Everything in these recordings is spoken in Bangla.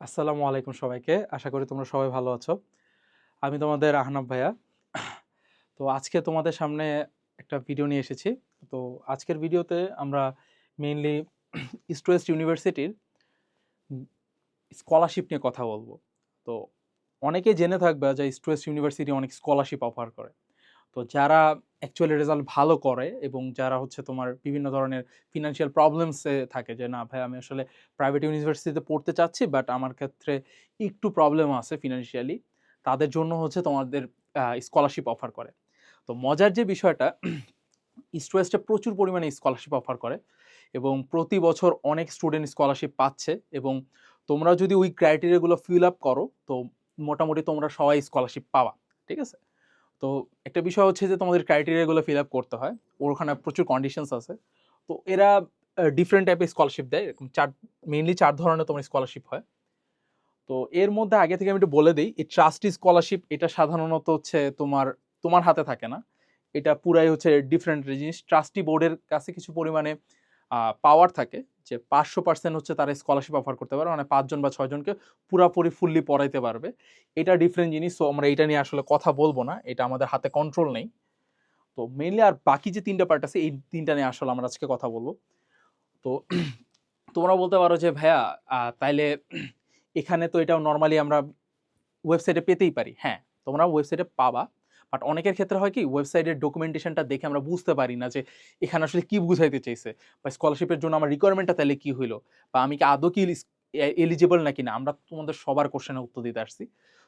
আসসালামু আলাইকুম সবাইকে। আশা করি তোমরা সবাই ভালো আছো। আমি তোমাদের আহনাব ভাইয়া। তো আজকে তোমাদের সামনে একটা ভিডিও নিয়ে এসেছি। তো আজকের ভিডিওতে আমরা মেইনলি ইস্ট ওয়েস্ট ইউনিভার্সিটির স্কলারশিপ নিয়ে কথা বলব। তো অনেকে জেনে থাকবে যে ইস্ট ওয়েস্ট ইউনিভার্সিটি অনেক স্কলারশিপ অফার করে। তো যারা অ্যাকচুয়ালি রেজাল্ট ভালো করে এবং যারা হচ্ছে তোমার বিভিন্ন ধরনের ফিনান্সিয়াল প্রবলেমসে থাকে যে, না ভাই, আমি আসলে প্রাইভেট ইউনিভার্সিটিতে পড়তে চাচ্ছি বাট আমার ক্ষেত্রে একটু প্রবলেম আছে ফিনান্সিয়ালি তাদের জন্য হচ্ছে তোমাদের স্কলারশিপ অফার করে। তো মজার যে বিষয়টা ইস্ট ওয়েস্টে প্রচুর পরিমাণে স্কলারশিপ অফার করে এবং প্রতি বছর অনেক স্টুডেন্ট স্কলারশিপ পাচ্ছে এবং তোমরা যদি ওই ক্রাইটেরিয়াগুলো ফিল আপ করো, তো মোটামুটি তোমরা সবাই স্কলারশিপ পাওয়া ঠিক আছে? তো একটা বিষয় হচ্ছে যে তোমাদের ক্রাইটেরিয়াগুলো ফিল আপ করতে হয়। ওর ওখানে প্রচুর কন্ডিশনস আছে। তো এরা ডিফারেন্ট টাইপের স্কলারশিপ দেয়। এরকম চার মেইনলি চার ধরনের তোমার স্কলারশিপ হয়। তো এর মধ্যে আগে থেকে আমি একটু বলে দিই, এই ট্রাস্টি স্কলারশিপ এটা সাধারণত হচ্ছে তোমার তোমার হাতে থাকে না। এটা পুরাই হচ্ছে ডিফারেন্ট জিনিস। ট্রাস্টি বোর্ডের কাছে কিছু পরিমাণে পাওয়ার থাকে যে পাঁচশো পার্সেন্ট হচ্ছে তারা স্কলারশিপ অফার করতে পারবে। মানে পাঁচজন বা ছয়জনকে পুরাপুরি ফুললি পড়াইতে পারবে। এটা ডিফারেন্ট জিনিস। সো আমরা এটা নিয়ে আসলে কথা বলব না। এটা আমাদের হাতে কন্ট্রোল নেই। তো মেনলি আর বাকি যে তিনটা পার্ট আছে, এই তিনটা নিয়ে আসলে আমরা আজকে কথা বলব। তো তোমরা বলতে পারো যে, ভাইয়া তাইলে এখানে তো এটাও নর্মালি আমরা ওয়েবসাইটে পেতেই পারি। হ্যাঁ তোমরা ওয়েবসাইটে পাবা। বাট অনেকের ক্ষেত্রে হয় কি ওয়েবসাইটের ডকুমেন্টেশনটা দেখে আমরা বুঝতে পারি না যে এখানে আসলে কি বুঝাইতে চাইছে বা স্কলারশিপের জন্য আমার রিকোয়ারমেন্টটা তাহলে কি হইল? বা আমি কি আদৌ কি এলিজিবল নাকি না? আমরা তোমাদের সবার কোশ্চেনে উত্তর দিতে আসছি।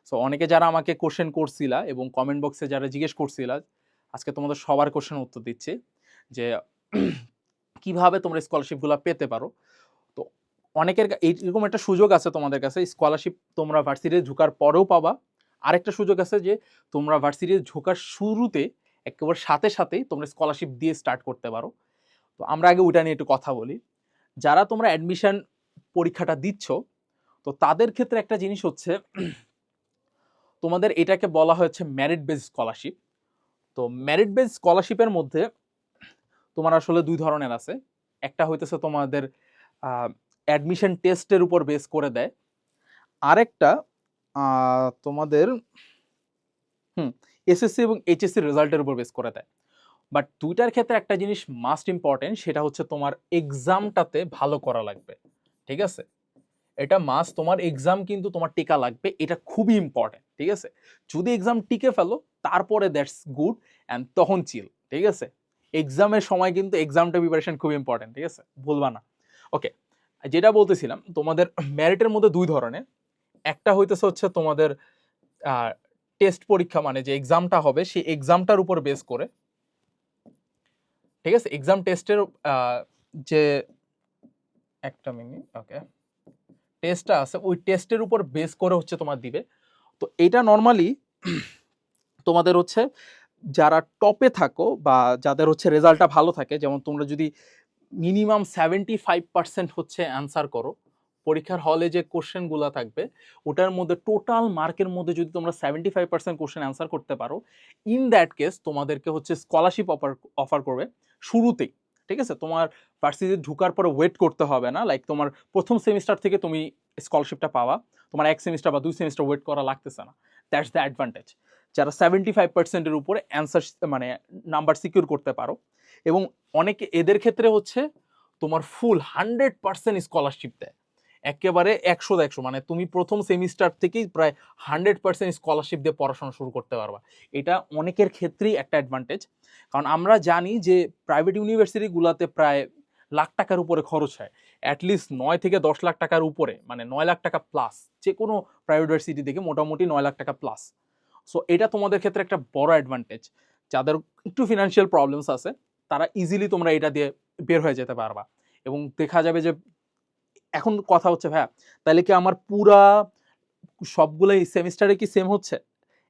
সো অনেকে যারা আমাকে কোশ্চেন করছিলা এবং কমেন্ট বক্সে যারা জিজ্ঞেস করছিলা, আজকে তোমাদের সবার কোশ্চেন উত্তর দিচ্ছি যে কীভাবে তোমরা স্কলারশিপগুলো পেতে পারো? তো অনেকের এইরকম একটা সুযোগ আছে তোমাদের কাছে স্কলারশিপ তোমরা ভার্সিটিতে ঢোকার পরেও পাবা। আরেকটা সুযোগ আছে যে তোমরা ভার্সিটিতে ঢোকার শুরুতে একেবারে সাথে সাথেই তোমরা স্কলারশিপ দিয়ে স্টার্ট করতে পারো। তো আমরা আগে ওইটা নিয়ে একটু কথা বলি। যারা তোমরা অ্যাডমিশন পরীক্ষাটা দিচ্ছ, তো তাদের ক্ষেত্রে একটা জিনিস হচ্ছে, তোমাদের এটাকে বলা হয়েছে ম্যারিট বেস স্কলারশিপ তো ম্যারিট বেস স্কলারশিপের মধ্যে তোমার আসলে দুই ধরনের আছে। একটা হইতেছে তোমাদের অ্যাডমিশন টেস্টের উপর বেস করে দেয়। আরেকটা তোমাদের, হুম, এসএসসি এবং এইচএসসি রেজাল্টের উপর বেস করে দেয়। বাট দুইটার ক্ষেত্রে একটা জিনিস মাস্ট ইম্পর্টেন্ট সেটা হচ্ছে তোমার এক্সামটাতে ভালো করা লাগবে। ঠিক আছে? এটা মাস্ট তোমার এক্সাম কিন্তু তোমার টিকা লাগবে, এটা খুবই ইম্পর্টেন্ট ঠিক আছে? যদি এক্সাম টিকে ফেলো, তারপরে দ্যাটস গুড অ্যান্ড তখন চিল ঠিক আছে? এক্সামের সময় কিন্তু এক্সামটা প্রিপারেশন খুব ইম্পর্টেন্ট ঠিক আছে? ভুলবা না। ওকে যেটা বলতেছিলাম, তোমাদের ম্যারিটের মধ্যে দুই ধরনের। একটা হইতেছে হচ্ছে তোমাদের টেস্ট পরীক্ষা মানে যে এক্সামটা হবে, সেই এক্সামটার উপর বেস করে। ঠিক আছে? এক্সাম টেস্টের যে একটা মিনিট ওকে টেস্টটা আছে, ওই টেস্টের উপর বেস করে হচ্ছে তোমার দিবে। তো এটা নর্মালি তোমাদের হচ্ছে যারা টপে থাকো বা যাদের হচ্ছে রেজাল্টটা ভালো থাকে, যেমন তোমরা যদি মিনিমাম সেভেন্টি ফাইভ পার্সেন্ট হচ্ছে অ্যান্সার করো পরীক্ষার হলে যে কোশ্চেনগুলো থাকবে, ওটার মধ্যে টোটাল মার্কের মধ্যে যদি তোমরা seventy five percent question answer করতে পারো ইন দ্যাট কেস তোমাদেরকে হচ্ছে স্কলারশিপ অফার অফার করবে শুরুতেই, ঠিক আছে? তোমার ভার্সিটিতে ঢুকার পরে ওয়েট করতে হবে না লাইক তোমার প্রথম সেমিস্টার থেকে তুমি স্কলারশিপটা পাওয়া, তোমার এক সেমিস্টার বা দুই সেমিস্টার ওয়েট করা লাগতেছে না দ্যাটস দ্য অ্যাডভান্টেজ যারা সেভেন্টি ফাইভ পার্সেন্টের উপরে অ্যান্সার মানে নাম্বার সিকিউর করতে পারো, এবং অনেকে এদের ক্ষেত্রে হচ্ছে তোমার ফুল হান্ড্রেড পার্সেন্ট স্কলারশিপ দেয়। একেবারে একশো একশো মানে তুমি প্রথম সেমিস্টার থেকেই প্রায় হান্ড্রেড পার্সেন্ট স্কলারশিপ দিয়ে পড়াশোনা শুরু করতে পারবা। এটা অনেকের ক্ষেত্রেই একটা অ্যাডভান্টেজ কারণ আমরা জানি যে প্রাইভেট ইউনিভার্সিটিগুলোতে প্রায় লাখ টাকার উপরে খরচ হয়। অ্যাটলিস্ট নয় থেকে দশ লাখ টাকার উপরে মানে নয় লাখ টাকা প্লাস যে কোনো প্রাইভেট ইউনিভার্সিটি থেকে মোটামুটি নয় লাখ টাকা প্লাস সো এটা তোমাদের ক্ষেত্রে একটা বড় অ্যাডভান্টেজ যাদের একটু ফিনান্সিয়াল প্রবলেমস আছে, তারা ইজিলি তোমরা এটা দিয়ে বের হয়ে যেতে পারবা। এবং দেখা যাবে যে এখন কথা হচ্ছে, ভাইয়া তাহলে কি আমার পুরা সবগুলোই সেমিস্টারে কি সেম হচ্ছে?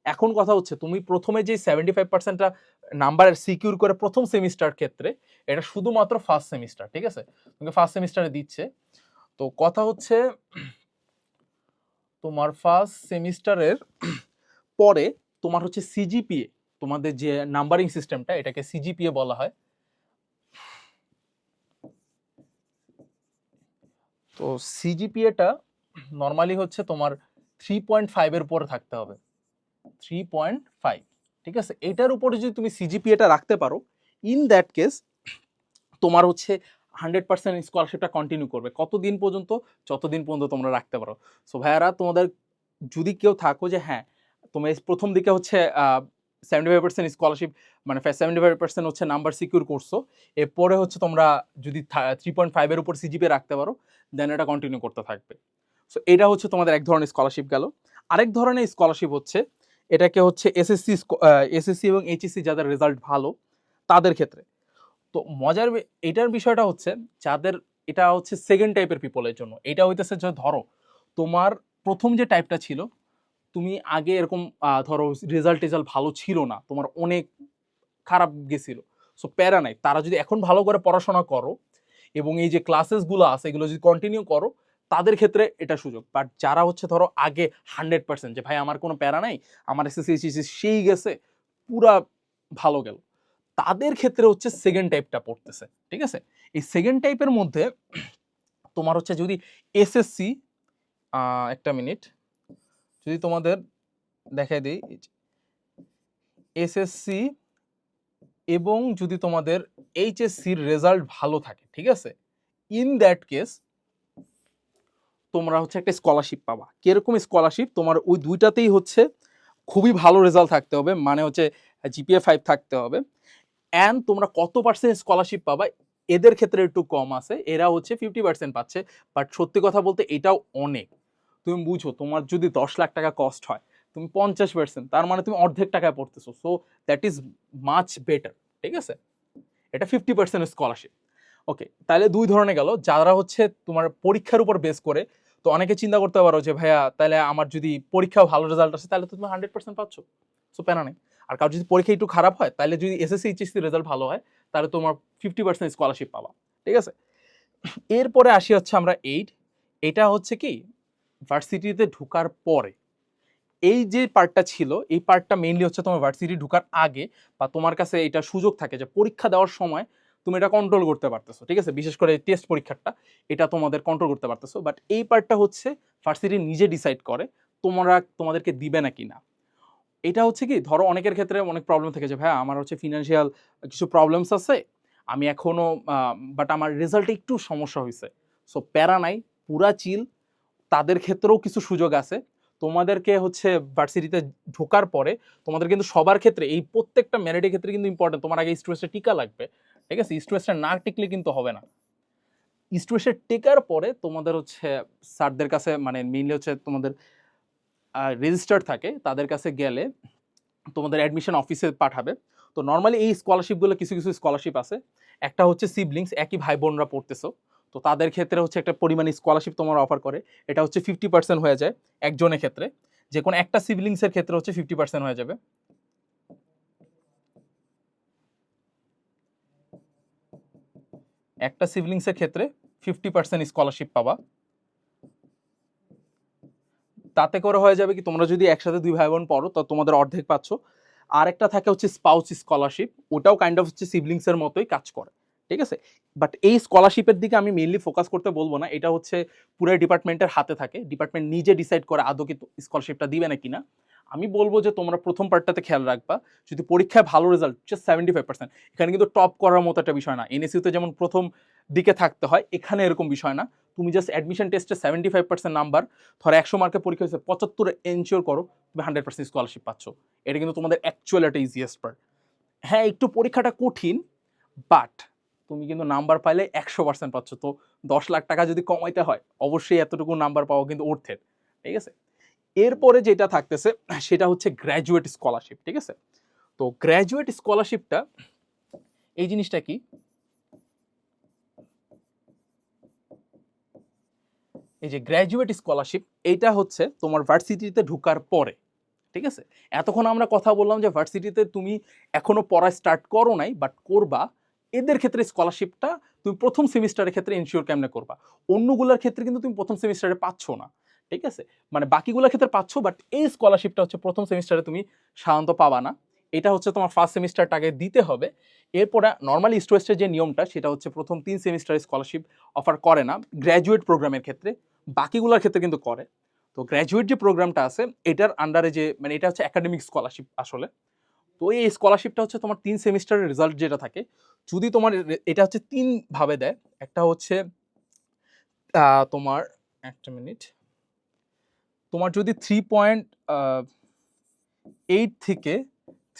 এখন কথা হচ্ছে, তুমি প্রথমে যে সেভেন্টি ফাইভ পার্সেন্টটা নাম্বার সিকিউর করে প্রথম সেমিস্টার ক্ষেত্রে, এটা শুধুমাত্র ফার্স্ট সেমিস্টার ঠিক আছে? তোমাকে ফার্স্ট সেমিস্টারে দিচ্ছে। তো কথা হচ্ছে, তোমার ফার্স্ট সেমিস্টারের পরে তোমার হচ্ছে সিজিপিএ তোমাদের যে নাম্বারিং সিস্টেমটা এটাকে সিজিপিএ বলা হয়। তো সিজিপিএটা নর্মালি হচ্ছে তোমার থ্রি পয়েন্ট ফাইভের উপরে থাকতে হবে। থ্রি পয়েন্ট ফাইভ ঠিক আছে? এটার উপরে যদি তুমি সিজিপিএটা রাখতে পারো ইন দ্যাট কেস তোমার হচ্ছে হান্ড্রেড পার্সেন্ট স্কলারশিপটা কন্টিনিউ করবে। কতদিন পর্যন্ত? যতদিন পর্যন্ত তোমরা রাখতে পারো। সো ভাইয়ারা, তোমাদের যদি কেউ থাকো যে হ্যাঁ তোমার প্রথম দিকে হচ্ছে সেভেন্টি ফাইভ পার্সেন্ট স্কলারশিপ মানে সেভেন্টি ফাইভ পার্সেন্ট হচ্ছে নাম্বার সিকিউর করছ এরপরে হচ্ছে তোমরা যদি থ্রি পয়েন্ট ফাইভের উপর সিজিপি রাখতে পারো দেন এটা কন্টিনিউ করতে থাকবে। সো এটা হচ্ছে তোমাদের এক ধরনের স্কলারশিপ গেল। আরেক ধরনের স্কলারশিপ হচ্ছে, এটাকে হচ্ছে এসএসসি এসএসসি এবং এইচএসসি যাদের রেজাল্ট ভালো, তাদের ক্ষেত্রে। তো মজার এটার বিষয়টা হচ্ছে, যাদের এটা হচ্ছে সেকেন্ড টাইপের পিপলের জন্য, এটা হইতেছে যে ধরো, তোমার প্রথম যে টাইপটা ছিল, তুমি আগে এরকম ধরো রেজাল্ট টেজাল্ট ভালো ছিল না, তোমার অনেক খারাপ গেছিল। সো প্যারা নাই, তারা যদি এখন ভালো করে পড়াশোনা করো এবং এই যে ক্লাসেসগুলো আছে, এগুলো যদি কন্টিনিউ করো, তাদের ক্ষেত্রে এটা সুযোগ। বাট যারা হচ্ছে ধরো আগে হান্ড্রেড পার্সেন্ট যে, ভাই, আমার কোনো প্যারা নাই, আমার এসএসসি সেই গেছে, পুরা ভালো গেল। তাদের ক্ষেত্রে হচ্ছে সেকেন্ড টাইপটা পড়তেছে, ঠিক আছে? এই সেকেন্ড টাইপের মধ্যে তোমার হচ্ছে যদি এসএসসি একটা মিনিট যদি তোমাদের দেখাই দিই এসএসসি এবং যদি তোমাদের এইচএসসির রেজাল্ট ভালো থাকে, ঠিক আছে? ইন দ্যাট কেস তোমরা হচ্ছে একটা স্কলারশিপ পাবা। কীরকম স্কলারশিপ তোমার ওই দুইটাতেই হচ্ছে খুবই ভালো রেজাল্ট থাকতে হবে মানে হচ্ছে জিপিএ ফাইভ থাকতে হবে। অ্যান্ড তোমরা কত পার্সেন্ট স্কলারশিপ পাবা? এদের ক্ষেত্রে একটু কম আছে, এরা হচ্ছে ফিফটি পার্সেন্ট পাচ্ছে। বাট সত্যি কথা বলতে এটাও অনেক। তুমি বুঝো, তোমার যদি দশ লাখ টাকা কস্ট হয় তুমি পঞ্চাশ পার্সেন্ট তার মানে তুমি অর্ধেক টাকায় পড়তেছো। So that is much better ঠিক আছে? এটা ফিফটি পার্সেন্ট স্কলারশিপ ওকে তাহলে দুই ধরনের গেল। যারা হচ্ছে তোমার পরীক্ষার উপর বেস করে, তো অনেকে চিন্তা করতে পারো যে, ভাইয়া, তাহলে আমার যদি পরীক্ষা ভালো রেজাল্ট আসে, তাহলে তো তুমি হান্ড্রেড পার্সেন্ট পাচ্ছ। সো প্যানা নেই। আর কারও যদি পরীক্ষা একটু খারাপ হয়, তাহলে যদি এসএসসি এইচএসসি রেজাল্ট ভালো হয়, তাহলে তোমার ফিফটি পার্সেন্ট স্কলারশিপ পাবা। ঠিক আছে? এরপরে আসি হচ্ছে আমরা এইট এটা হচ্ছে কি? ভার্সিটিতে ঢোকার পরে এই যে পার্টটা ছিল, এই পার্টটা মেইনলি হচ্ছে তোমার ভার্সিটি ঢোকার আগে বা তোমার কাছে এটা সুযোগ থাকে যে পরীক্ষা দেওয়ার সময় তুমি এটা কন্ট্রোল করতে পারতেছো, ঠিক আছে? বিশেষ করে টেস্ট পরীক্ষাটা, এটা তোমাদের কন্ট্রোল করতে পারতেছো। বাট এই পার্টটা হচ্ছে ভার্সিটি নিজে ডিসাইড করে তোমরা তোমাদেরকে দিবে না কি না এটা হচ্ছে কি, ধরো অনেকের ক্ষেত্রে অনেক প্রবলেম থাকে যে ভাই আমার হচ্ছে ফিনান্সিয়াল কিছু প্রবলেমস আছে, আমি এখনও বাট আমার রেজাল্টে একটু সমস্যা হয়েছে সো প্যারা নাই, পুরা চিল তাদের ক্ষেত্রেও কিছু সুযোগ আছে। তোমাদেরকে হচ্ছে ভার্সিটিতে ঢোকার পরে তোমাদের কিন্তু সবার ক্ষেত্রে, এই প্রত্যেকটা মেরিটের ক্ষেত্রে কিন্তু ইম্পর্টেন্ট তোমার আগে স্ট্রেসে টিকা লাগবে, ঠিক আছে? স্ট্রেসটা না টিকলে কিন্তু হবে না। স্ট্রেসে টেকার পরে তোমাদের হচ্ছে স্যারদের কাছে মানে মেইনলি হচ্ছে তোমাদের রেজিস্টার থাকে, তাদের কাছে গেলে তোমাদের অ্যাডমিশন অফিসে পাঠাবে। তো নর্মালি এই স্কলারশিপগুলো কিছু কিছু স্কলারশিপ আছে। একটা হচ্ছে সিবলিংস একই ভাই বোনরা পড়তেছো। তো তাদের ক্ষেত্রে হচ্ছে একটা পরিমাণ স্কলারশিপ তোমার অফার করে। এটা হচ্ছে ফিফটি পার্সেন্ট হয়ে যায় একজনের ক্ষেত্রে। যে কোনো একটা সিবলিংসের ক্ষেত্রে হচ্ছে ফিফটি পার্সেন্ট হয়ে যাবে। একটা সিবলিংসের ক্ষেত্রে ফিফটি পার্সেন্ট স্কলারশিপ পাবা। তাতে করে হয়ে যাবে কি, তোমরা যদি একসাথে দুই ভাই বোন পড়ো, তো তোমাদের অর্ধেক পাচ্ছ। আর একটা থাকে হচ্ছে স্পাউস স্কলারশিপ ওটাও কাইন্ড অফ হচ্ছে সিবলিংসের মতোই কাজ করে। ঠিক আছে? বাট এই স্কলারশিপের দিকে আমি মেইনলি ফোকাস করতে বলব না। এটা হচ্ছে পুরো ডিপার্টমেন্টের হাতে থাকে। ডিপার্টমেন্ট নিজে ডিসাইড করে আদৌ কি স্কলারশিপটা দিবে না কিনা। আমি বলব যে তোমরা প্রথম পার্টটাতে খেয়াল রাখবা, যদি পরীক্ষায় ভালো result just seventy five percent এখানে কিন্তু টপ করার মতো একটা বিষয় না। এনএসইউতে যেমন প্রথম দিকে থাকতে হয়, এখানে এরকম বিষয় না। তুমি জাস্ট অ্যাডমিশন টেস্টে সেভেন্টি ফাইভ পার্সেন্ট নাম্বার ধরো একশো মার্কের পরীক্ষা হয়েছে, পঁচাত্তর এনশিওর করো, তুমি হান্ড্রেড পার্সেন্ট স্কলারশিপ পাচ্ছ। এটা কিন্তু তোমাদের অ্যাকচুয়াল একটা ইজিয়েস্ট পার্ট হ্যাঁ একটু পরীক্ষাটা কঠিন বাট তুমি কিন্তু নাম্বার পাইলে একশো পার্সেন্ট পাচ্ছ। তো দশ লাখ টাকা যদি কমাইতে হয়, অবশ্যই এতটুকু নাম্বার পাওয়া কিন্তু অর্থের, ঠিক আছে? এরপরে যেটা থাকতেছে, সেটা হচ্ছে গ্র্যাজুয়েট স্কলারশিপ ঠিক আছে? তো গ্র্যাজুয়েট স্কলারশিপটা এই জিনিসটা কি? এই যে গ্র্যাজুয়েট স্কলারশিপ এইটা হচ্ছে তোমার ভার্সিটিতে ঢুকার পরে, ঠিক আছে? এতক্ষণ আমরা কথা বললাম যে ভার্সিটিতে তুমি এখনও পড়া স্টার্ট করো নাই বাট করবা এদের ক্ষেত্রে স্কলারশিপটা তুমি প্রথম সেমিস্টারের ক্ষেত্রে ইনশিওর কেমনে করবা? অন্যগুলোর ক্ষেত্রে কিন্তু তুমি প্রথম সেমিস্টারে পাচ্ছ না, ঠিক আছে? মানে বাকিগুলোর ক্ষেত্রে পাচ্ছ বাট এই স্কলারশিপটা হচ্ছে প্রথম সেমিস্টারে তুমি সাধারণত পাবা না। এটা হচ্ছে তোমার ফার্স্ট সেমিস্টারটা আগে দিতে হবে। এরপরে নর্মালি স্টুডেন্টের যে নিয়মটা, সেটা হচ্ছে প্রথম তিন সেমিস্টারে স্কলারশিপ অফার করে না গ্র্যাজুয়েট প্রোগ্রামের ক্ষেত্রে। বাকিগুলোর ক্ষেত্রে কিন্তু করে। তো গ্র্যাজুয়েট যে প্রোগ্রামটা আছে, এটার আন্ডারে যে মানে এটা হচ্ছে একাডেমিক স্কলারশিপ আসলে। তো এই স্কলারশিপটা হচ্ছে তোমার তিন সেমিস্টারের রেজাল্ট যেটা থাকে। যদি তোমার এটা হচ্ছে তিন ভাবে দেয়। একটা হচ্ছে তোমার, একটা মিনিট তোমার যদি থ্রি পয়েন্ট এইট থেকে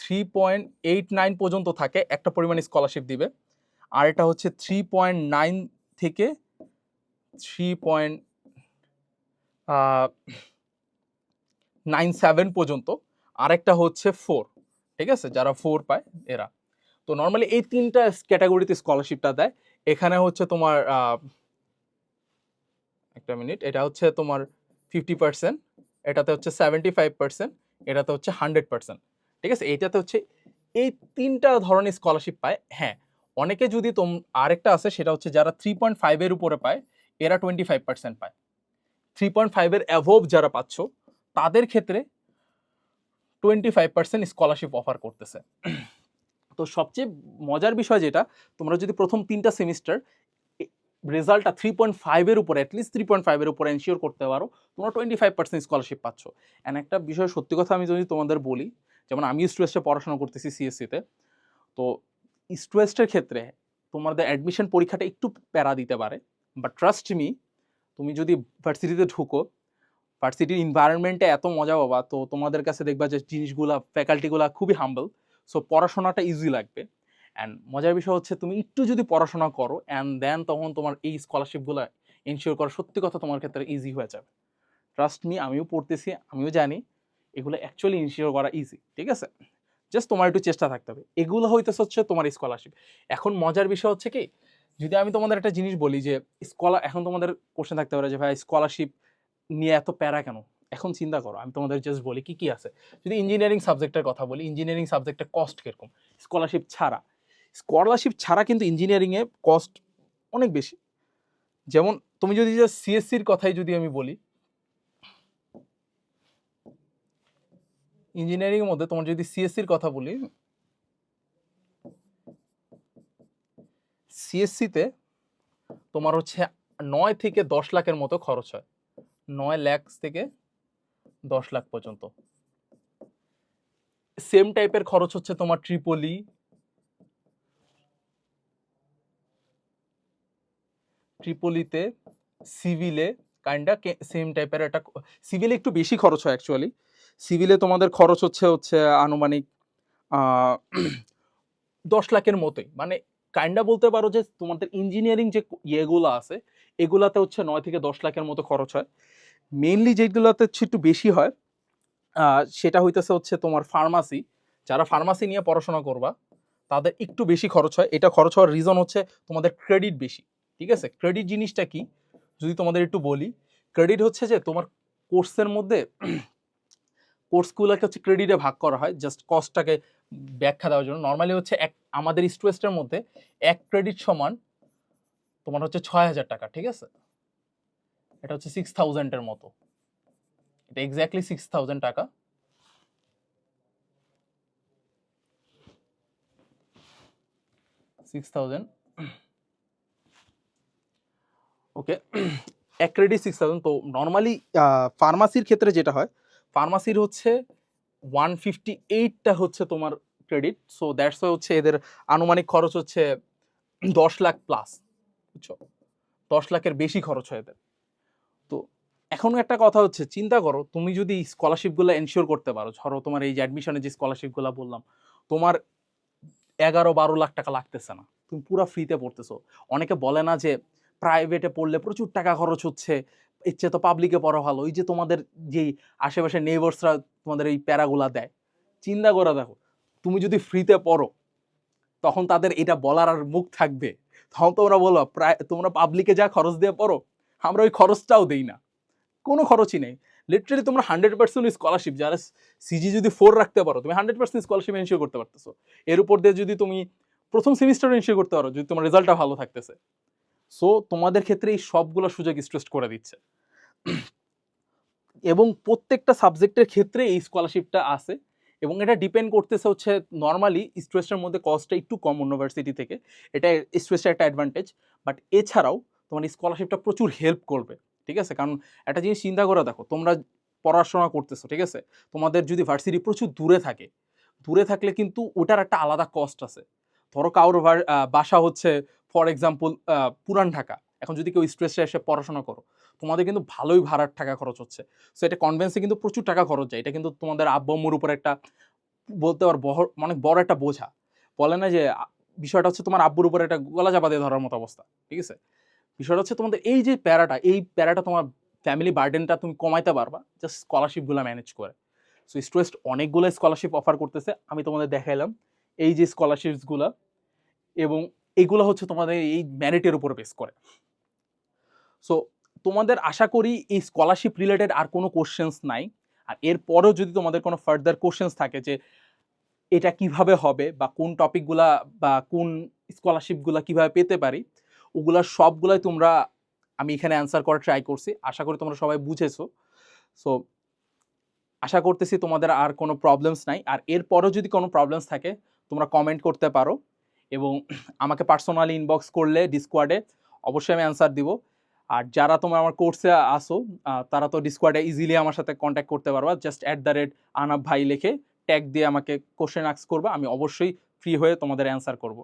থ্রি পয়েন্ট এইট নাইন পর্যন্ত থাকে, একটা পরিমাণ স্কলারশিপ দিবে। আর এটা হচ্ছে থ্রি পয়েন্ট নাইন থেকে থ্রি পয়েন্ট নাইন সেভেন পর্যন্ত। আরেকটা হচ্ছে ফোর ঠিক আছে? যারা ফোর পায়, এরা। তো নর্মালি এই তিনটা ক্যাটাগরিতে স্কলারশিপটা দেয়। এখানে হচ্ছে তোমার একটা মিনিট এটা হচ্ছে তোমার ফিফটি পার্সেন্ট এটাতে হচ্ছে সেভেন্টি ফাইভ পার্সেন্ট এটাতে হচ্ছে হান্ড্রেড পার্সেন্ট ঠিক আছে? এইটাতে হচ্ছে এই তিনটা ধরনের স্কলারশিপ পায়। হ্যাঁ অনেকে যদি তোম, আরেকটা আছে, সেটা হচ্ছে যারা থ্রি পয়েন্ট ফাইভের উপরে পায়, এরা টোয়েন্টি ফাইভ পার্সেন্ট পায় থ্রি পয়েন্ট ফাইভের অ্যাভোভ যারা পাচ্ছ, তাদের ক্ষেত্রে twenty five percent scholarship offer করতেছে। তো সবচেয়ে মজার বিষয় যেটা, তোমরা যদি প্রথম তিনটা সেমিস্টার রেজাল্টটা থ্রি পয়েন্ট ফাইভের উপরে অ্যাটলিস্ট থ্রি পয়েন্ট ফাইভের উপরে এনশিওর করতে পারো, তোমরা টোয়েন্টি ফাইভ পার্সেন্ট স্কলারশিপ পাচ্ছ। অ্যান্ড একটা বিষয়, সত্যি কথা আমি যদি তোমাদের বলি, যেমন আমি স্টুয়েস্টে পড়াশোনা করতেছি সিএসসিতে তো স্টুয়েস্টের ক্ষেত্রে তোমাদের অ্যাডমিশন পরীক্ষাটা একটু প্যারা দিতে পারে বাট ট্রাস্ট মি তুমি যদি ভার্সিটিতে ঢুকো ভার্সিটির এনভায়রনমেন্টে এত মজা পাবা। তো তোমাদের কাছে দেখবা যে জিনিসগুলা ফ্যাকাল্টিগুলা খুবই হাম্বল সো পড়াশোনাটা ইজি লাগবে। অ্যান্ড মজার বিষয় হচ্ছে তুমি একটু যদি পড়াশোনা করো অ্যান্ড দেন তখন তোমার এই স্কলারশিপগুলো এনশিওর করা, সত্যি কথা তোমার ক্ষেত্রে ইজি হয়ে যাবে। ট্রাস্ট মি আমিও পড়তেছি, আমিও জানি, এগুলো অ্যাকচুয়ালি ইনশিওর করা ইজি ঠিক আছে? জাস্ট তোমার একটু চেষ্টা থাকতে হবে। এগুলো হইতেছে হচ্ছে তোমার স্কলারশিপ এখন মজার বিষয় হচ্ছে কি, যদি আমি তোমাদের একটা জিনিস বলি যে স্কলার এখন তোমাদের কোশ্চেন থাকতে পারে যে, ভাই স্কলারশিপ নিয়ে এত প্যারা কেন? এখন চিন্তা করো, আমি তোমাদের জাস্ট বলি কি কি আছে? যদি ইঞ্জিনিয়ারিং সাবজেক্টের কথা বলি ইঞ্জিনিয়ারিং সাবজেক্টের কস্ট কীরকম? স্কলারশিপ ছাড়া। স্কলারশিপ ছাড়া কিন্তু ইঞ্জিনিয়ারিংয়ে কস্ট অনেক বেশি। যেমন তুমি যদি যে সিএসসির কথাই যদি আমি বলি ইঞ্জিনিয়ারিং এর মধ্যে তোমার যদি সিএসসির কথা বলি সিএসসিতে তোমার হচ্ছে নয় থেকে দশ লাখের মতো খরচ হয়। নয় লাখ থেকে দশ লাখ পর্যন্ত। সেম টাইপের খরচ হচ্ছে তোমার ট্রিপলি ট্রিপলিতে সিভিলে কাইন্ডা সেম টাইপের একটা সিভিলে একটু বেশি খরচ হয় অ্যাকচুয়ালি সিভিলে তোমাদের খরচ হচ্ছে হচ্ছে আনুমানিক দশ লাখের মতোই। মানে কাইন্ডা বলতে পারো যে তোমাদের ইঞ্জিনিয়ারিং যে ইয়েগুলো আছে, এগুলাতে হচ্ছে নয় থেকে দশ লাখের মতো খরচ হয়। মেইনলি যেগুলোতে হচ্ছে একটু বেশি হয় সেটা হইতেছে হচ্ছে তোমার ফার্মাসি যারা ফার্মাসি নিয়ে পড়াশোনা করবা, তাদের একটু বেশি খরচ হয়। এটা খরচ হওয়ার রিজন হচ্ছে তোমাদের ক্রেডিট বেশি, ঠিক আছে? ক্রেডিট জিনিসটা কি? যদি তোমাদের একটু বলি ক্রেডিট হচ্ছে যে তোমার কোর্সের মধ্যে কোর্সগুলোকে হচ্ছে ক্রেডিটে ভাগ করা হয় জাস্ট কস্টটাকে ব্যাখ্যা দেওয়ার জন্য। নর্মালি হচ্ছে এক আমাদের স্টুডেন্টের মধ্যে এক ক্রেডিট সমান তোমার হচ্ছে ছয় হাজার টাকা, ঠিক আছে? এটা হচ্ছে সিক্স থাউজেন্ডের মতো। এটা এক্স্যাক্টলি সিক্স থাউজেন্ড টাকা। সিক্স থাউজেন্ড ওকে এক ক্রেডিট সিক্স থাউজেন্ড তো নর্মালি ফার্মাসির ক্ষেত্রে যেটা হয় ফার্মাসির হচ্ছে ওয়ান ফিফটি এইটটা হচ্ছে তোমার ক্রেডিট সো দ্যাটস ওয়াই হচ্ছে এদের আনুমানিক খরচ হচ্ছে দশ লাখ প্লাস বুঝছ? দশ লাখের বেশি খরচ হয় এদের। তো এখন একটা কথা হচ্ছে, চিন্তা করো, তুমি যদি স্কলারশিপগুলো এনশিওর করতে পারো, ধরো তোমার এই যে অ্যাডমিশনের যে স্কলারশিপগুলো বললাম, তোমার এগারো বারো লাখ টাকা লাগতেছে না, তুমি পুরো ফ্রিতে পড়তেছো। অনেকে বলে না যে প্রাইভেটে পড়লে প্রচুর টাকা খরচ হচ্ছে, ইচ্ছে তো পাবলিকে পড়া ভালো। ওই যে তোমাদের যেই আশেপাশে নেইবার্সরা তোমাদের এই প্যারাগুলা দেয়, চিন্তা করে দেখো। তুমি যদি ফ্রিতে পড়ো, তখন তাদের এটা বলার আর মুখ থাকবে। তখন তোমরা বলো প্রায়, তোমরা পাবলিকে যা খরচ দিয়ে পড়ো, আমরা ওই খরচটাও দেই না। কোনো খরচই নেই। লিটারেলি তোমরা হান্ড্রেড পার্সেন্ট স্কলারশিপ যারা সিজি যদি ফোর রাখতে পারো, তুমি হান্ড্রেড পার্সেন্ট স্কলারশিপ এনশিওর করতে পারতেছো। এর উপর দিয়ে যদি তুমি প্রথম সেমিস্টার এনশিওর করতে পারো, যদি তোমার রেজাল্টটা ভালো থাকতেছে। সো তোমাদের ক্ষেত্রে এই সবগুলো সুযোগ স্ট্রেস করে দিচ্ছে। এবং প্রত্যেকটা সাবজেক্টের ক্ষেত্রে এই স্কলারশিপটা আছে। এবং এটা ডিপেন্ড করতেছে হচ্ছে নর্মালি স্ট্রেসটার মধ্যে কস্টটা একটু কম ইউনিভার্সিটি থেকে। এটা স্ট্রেসটা একটা অ্যাডভান্টেজ বাট এছাড়াও তোমার স্কলারশিপটা প্রচুর হেল্প করবে, ঠিক আছে? কারণ একটা জিনিস চিন্তা করে দেখো, তোমরা পড়াশোনা করতেছো, ঠিক আছে? তোমাদের যদি ভার্সিটি প্রচুর দূরে থাকে, দূরে থাকলে কিন্তু ওটার একটা আলাদা কস্ট আছে। ধরো কারোর বাসা হচ্ছে ফর এক্সাম্পল পুরান ঢাকা এখন যদি কেউ স্ট্রেসে এসে পড়াশোনা করো, তোমাদের কিন্তু ভালোই ভাড়ার টাকা খরচ হচ্ছে। সো এটা কনভেন্সে কিন্তু প্রচুর টাকা খরচ যায় এটা কিন্তু তোমাদের আব্বা উপর একটা বলতে পার অনেক বড় একটা বোঝা। বলে না যে বিষয়টা হচ্ছে তোমার আব্বুর উপর একটা গলা চাপা দিয়ে ধরার মতো অবস্থা, ঠিক আছে? বিষয়টা হচ্ছে তোমাদের এই যে প্যারাটা, এই প্যারাটা তোমার ফ্যামিলি বার্ডেনটা তুমি কমাইতে পারবা জাস্ট স্কলারশিপগুলো ম্যানেজ করে। সো স্টুডেন্ট অনেকগুলো স্কলারশিপ অফার করতেছে। আমি তোমাদের দেখাইলাম এই যে স্কলারশিপসগুলো এবং এগুলো হচ্ছে তোমাদের এই ম্যারিটের উপর বেস করে। সো তোমাদের আশা করি এই স্কলারশিপ রিলেটেড আর কোনো কোশ্চেন্স নাই। আর এরপরেও যদি তোমাদের কোনো ফার্দার কোশ্চেন্স থাকে যে এটা কীভাবে হবে বা কোন টপিকগুলা বা কোন স্কলারশিপগুলা কীভাবে পেতে পারি, ওগুলা সবগুলাই তোমরা আমি এখানে অ্যান্সার করার ট্রাই করছি। আশা করি তোমরা সবাই বুঝেছ। সো আশা করতেছি তোমাদের আর কোনো প্রবলেমস নাই। আর এরপরেও যদি কোনো প্রবলেমস থাকে, তোমরা কমেন্ট করতে পারো। এবং আমাকে পার্সোনালি ইনবক্স করলে ডিসকোয়ার্ডে অবশ্যই আমি অ্যান্সার দিব। আর যারা তোমার আমার কোর্সে আসো তারা তো ডিসকোয়ার্ডে ইজিলি আমার সাথে কন্ট্যাক্ট করতে পারবা। Just at the rate Anab ভাই লিখে ট্যাগ দিয়ে আমাকে কোশ্চেন আক্স করবা, আমি অবশ্যই ফ্রি হয়ে তোমাদের অ্যান্সার করব।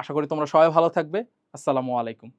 আশা করি তোমরা সবাই ভালো থাকবে। আসসালামু আলাইকুম।